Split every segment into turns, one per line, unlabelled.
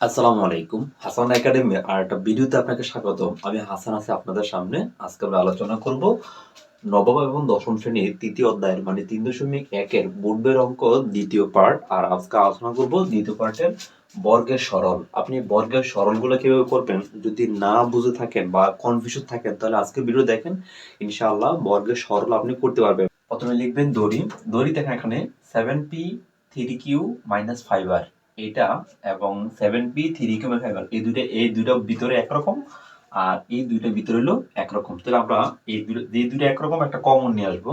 আসসালামু আলাইকুম। হাসান একাডেমি আর একটা ভিডিওতে আপনাকে স্বাগত আমি হাসান আছি আপনাদের সামনে। আজকে আমরা আলোচনা করব নবম এবং দশম শ্রেণির তৃতীয় অধ্যায়ের মানে তিন দশমিক একের বোর্ডের অঙ্ক দ্বিতীয় পার্ট আর আজকে আলোচনা করব দ্বিতীয় পার্টের বর্গের সরল। আপনি বর্গের সরলগুলো কীভাবে করবেন, যদি না বুঝে থাকেন বা কনফিউশন থাকেন, তাহলে আজকে ভিডিও দেখেন। ইনশাআল্লাহ বর্গের সরল আপনি করতে পারবেন। প্রথমে লিখবেন দড়ি। দড়ি দেখেন এখানে seven P three Q minus five আর এটা এবং seven P three Q five এই দুইটা এই দুইটা ভিতরে একরকম আর এই দুইটা ভিতরে হলো একরকম। তাহলে আমরা এই দুটো এই দুইটা একরকম একটা কমন নিয়ে আসব।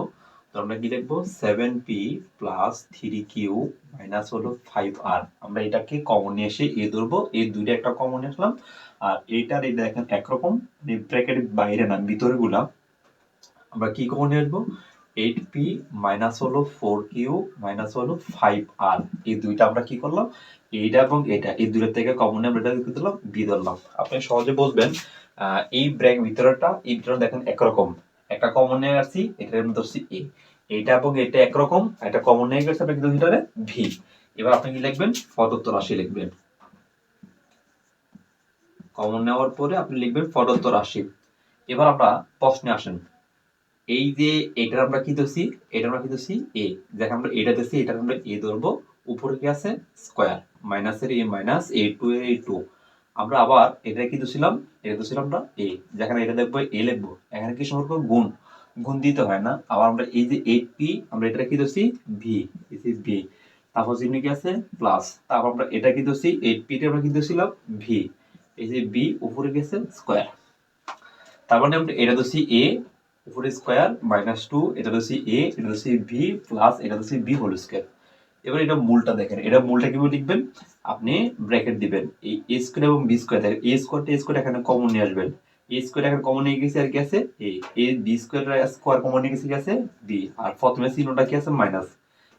তো আমরা কি লিখব seven P plus three Q minus হলো ফাইভ আর আমরা এটাকে কমন নিয়ে এসে এ ধরবো। এই দুইটা একটা কমন নিয়ে আসলাম। আর এইটার এই দেখেন একরকম। ব্র্যাকেটের বাইরে না, ভিতরে গুলা। আমরা কি কমন নিয়ে আসব? এইট পি মাইনাস হলো ফোর কিউ মাইনাস হলো ফাইভ আর এই দুইটা আমরা কি করলাম? এইটা এবং এটা। এই দুইটা থেকে কমন আমরা এটা কি দিলাম বি ধরলাম। আপনি সহজে বুঝবেন এই ব্র্যাক ভিতরটা, এই ভিতরে দেখেন একরকম। একটা কমন নিয়ে আসছি, এটার মধ্যে ধরছি এ এইটা এবং এটা একরকম একটা কমন নিয়ে গেছে আপনি ভিতরে ভি এবার আপনি কি লিখবেন? প্রদত্ত রাশি লিখবেন। কমন নেওয়ার পরে আপনি লিখবেন প্রদত্ত রাশি এবার আমরা প্রশ্নে আসেন। এই যে এটার আমরা কি ধরছি? এটা আমরা কি ধরছি? এ দেখ আমরা এটা ধরছি এটা আমরা এ ধরবো। উপরে কি আছে? স্কোয়ার মাইনাসের A minus A two A two আমরা আবার এটা কি ধরছিলাম? এটা ধরছিলাম আমরা এ যেখানে এটা দেখব এ লিখব। এখানে কি সম্পর্ক গুণ। গুণ দিতে হয় না। আবার আমরা এই যে এইট পি আমরা এটা কি ধরছি? ভি ভি তারপর চিহ্ন কি আছে? প্লাস তারপর আমরা এটা কি ধরছি? এইট পি আমরা কি ধরছিলাম? ভি এই যে বি উপরে গেছে স্কোয়ার তারপর আমরা এটা ধরছি এ উপরে স্কোয়ার মাইনাস টু এটা হচ্ছে এ এটা হচ্ছে ভি প্লাস এটা হচ্ছে বি হোল স্কোয়ার এবার এটা মূলটা দেখেন, এটা মূলটা কীভাবে লিখবেন? আপনি ব্র্যাকেট দিবেন, এই এ স্কোয়ার এবং বি স্কোয়ার দেখেন এ স্কোয়ারটা এ স্কোয়ার এখানে কমন নিয়ে আসবেন। এ স্কোয়ার এখানে কমন নিয়ে গেছে আর কি আছে? A A B square square common নিয়ে গেছে কি আছে? বি আর প্রথমে চিহ্নটা কি আছে? মাইনাস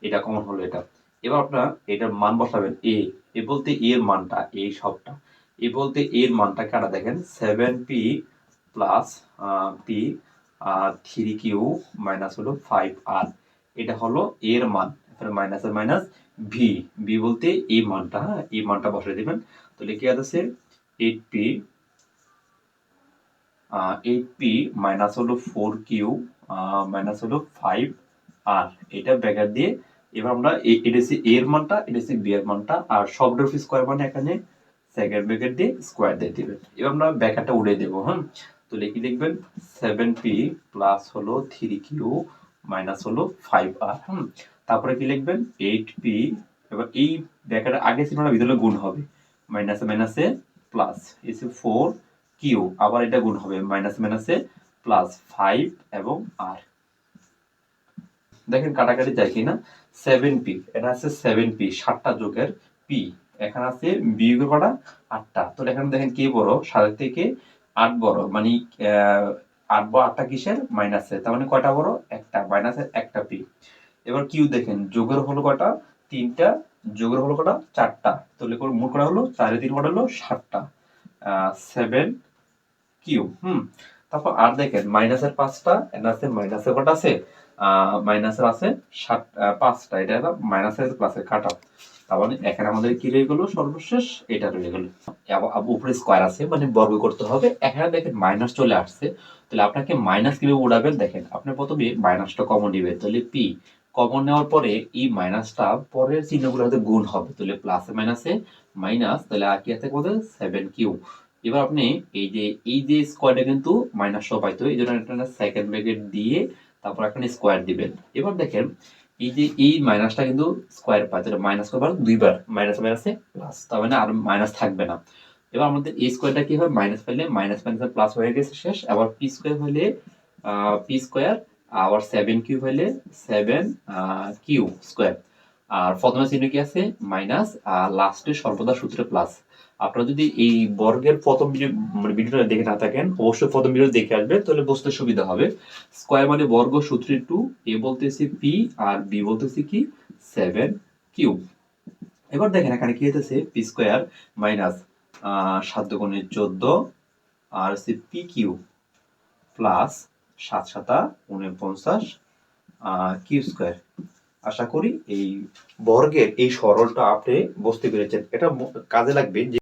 এটা কমন হলো এটা। এবার আপনার এটার মান বসাবেন এ এ বলতে এ এর মানটা এ সবটা। এ বলতে এর মানটা কাটা দেখেন? Seven P plus P three Q minus হলো ফাইভ আর এটা হলো এর মান মাইনাস এর মাইনাস ভি ভি বলতে এই মানটা হ্যাঁ এই মানটা দিবেন। তাহলে কি আছে eight P eight P minus হলো ফোর কিউ মাইনাস হলো ফাইভ আর এটা ব্যাগার দিয়ে এবার আমরা এটা এর মানটা, এটা বি এর মানটা, আর সবটার স্কোয়ার মানে এখানে সেকেন্ড ব্র্যাকেট দিয়ে স্কোয়ার দিয়ে দিবেন। এবার আমরা ব্যাকারটা উড়ে দেবো হ্যাঁ তো লিখে লিখবেন সেভেন পি প্লাস হলো থ্রি কিউ মাইনাস হলো ফাইভ আর হুম? তারপরে কি লিখবেন? এইট পি এবার এই ব্র্যাকেটের আগে চিহ্নটা ভিতরে গুণ হবে। মাইনাসে মাইনাসে প্লাস এসে ফোর কিউ আবার এটা গুণ হবে। মাইনাস মাইনাসে প্লাস ফাইভ এবং আর দেখেন কাটাকাটি যায় কিনা সেভেন পি এটা আছে সেভেন পি সাতটা যোগের পি এখানে আছে বিয়োগের কটা আটটা। তো এখানে দেখেন কে বড়? সাতের থেকে আট বড় মানে আট বড় আটটা কিসের? মাইনাসে তার মানে কয়টা বড়? একটা। মাইনাসের একটা পি এবার কিউ দেখেন, যোগের হলো কটা তিনটা। যোগের হলো কটা চারটা। তাহলে মোট কটা হলো? চারে তিন কটা হলো? সাতটা। সেভেন কিউ হুম। তারপর আর দেখেন মাইনাসের পাঁচটা আছে মাইনাসের কটা আছে? মাইনাসের আছে সাত পাঁচটা। এটা মাইনাসের প্লাসের কাটা মানে এখানে আমাদের কি রয়ে গেল? সর্বশেষ এটা রয়ে গেল। উপরে স্কোয়ার আছে মানে বর্গ করতে হবে। এখানে দেখেন মাইনাস চলে আসছে। তাহলে আপনাকে মাইনাস কীভাবে উড়াবেন? দেখেন, আপনি প্রথমে মাইনাসটা কমন নেবেন। তাহলে পি কমন নেওয়ার পরে এই মাইনাসটা পরের চিহ্নগুলো হয়তো গুণ হবে। তাহলে প্লাসে মাইনাসে মাইনাস তাহলে আর কি আছে কত সেভেন কিউ এবার আপনি এই যে এই যে স্কোয়ারটা কিন্তু মাইনাস সহ পাইতো এই জন্য সেকেন্ড ব্র্যাকেট দিয়ে তারপর এখানে স্কোয়ার দিবেন। এবার দেখেন এই যে এই মাইনাসটা কিন্তু স্কোয়ার পায় যেটা মাইনাস করবার দুইবার মাইনাস মাইনাসে প্লাস তার মানে আর মাইনাস থাকবে না। এবার আমাদের এই স্কোয়ারটা কি হয়? মাইনাস ফেলে মাইনাস মাইনাস প্লাস হয়ে গেছে শেষ, আবার পি স্কোয়ার হলে পি স্কোয়ার আবার সেভেন কিউ হলে সেভেন কিউ স্কোয়ার আর প্রথমে চিহ্ন কি আছে? মাইনাস আর লাস্টে সর্বদা সূত্রে প্লাস আপনারা যদি এই বর্গের প্রথম মানে ভিডিওটা দেখে না থাকেন, অবশ্যই প্রথম ভিডিও দেখে আসবেন তাহলে বুঝতে সুবিধা হবে। স্কোয়ার মানে বর্গ সূত্রে টু এ বলতেছি পি আর বি বলতেছি কি? সেভেন কিউ এবার দেখেন এখানে কি হইতেছে? পি স্কোয়ার মাইনাস সাত দুগুণে চোদ্দ, আর হচ্ছে পি কিউ প্লাস সাত সাতা উনপঞ্চাশ কিউ স্কোয়ার আশা করি এই বর্গের এই সরলটা আপনি বুঝতে পেরেছেন। এটা কাজে লাগবে যে